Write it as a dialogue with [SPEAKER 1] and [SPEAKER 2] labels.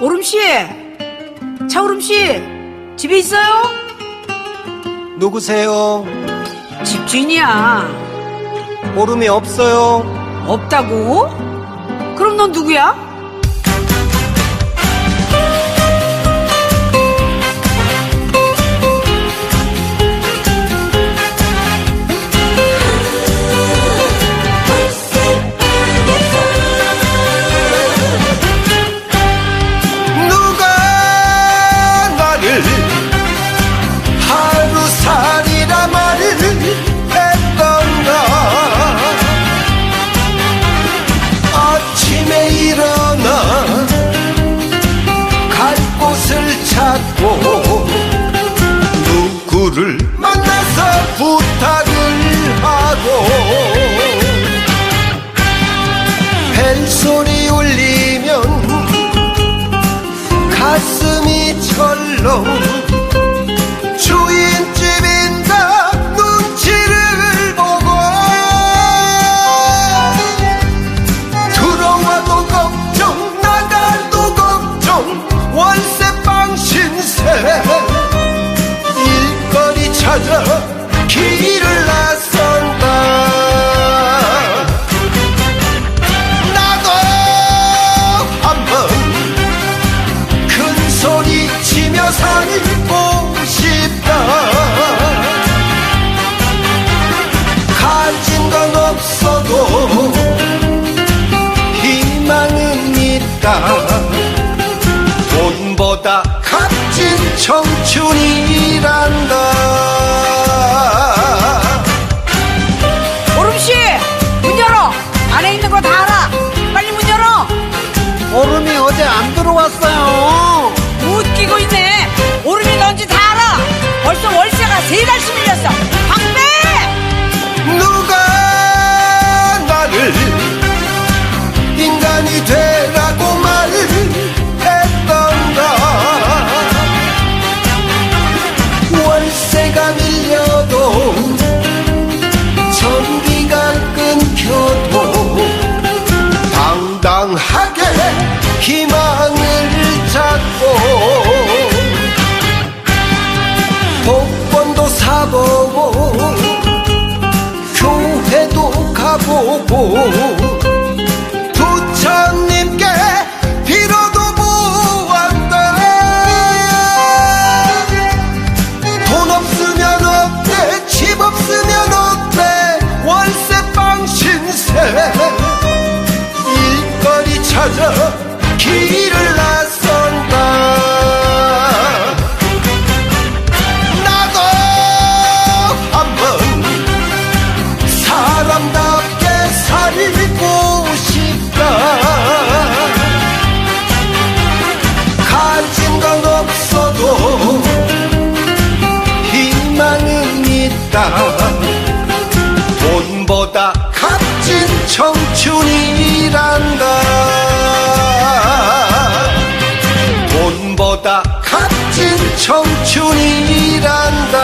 [SPEAKER 1] 오름 씨! 차오름 씨! 집에 있어요?
[SPEAKER 2] 누구세요?
[SPEAKER 1] 집주인이야.
[SPEAKER 2] 오름이 없어요.
[SPEAKER 1] 없다고? 그럼 넌 누구야?
[SPEAKER 2] 철렁 주인집인가 눈치를 보고 들어와도 걱정 나가도 걱정 월세방 신세. 일거리 길 있다 돈보다 값진 청춘이란다
[SPEAKER 1] 오름씨! 문 열어! 안에 있는 거 다 알아! 빨리 문 열어!
[SPEAKER 2] 얼음이 어제 안 들어왔어요
[SPEAKER 1] 웃기고 있네! 월세가
[SPEAKER 2] 밀려도 전기가 끊겨도 당당하게 희망을 찾고. 복권도 사보고 교회도 가보고 길을 나선다. 나도 한번 사람답게 살고 싶다. 가진 건 없어도 희망은 있다. 돈보다 값진 청춘이란다 청춘이란다.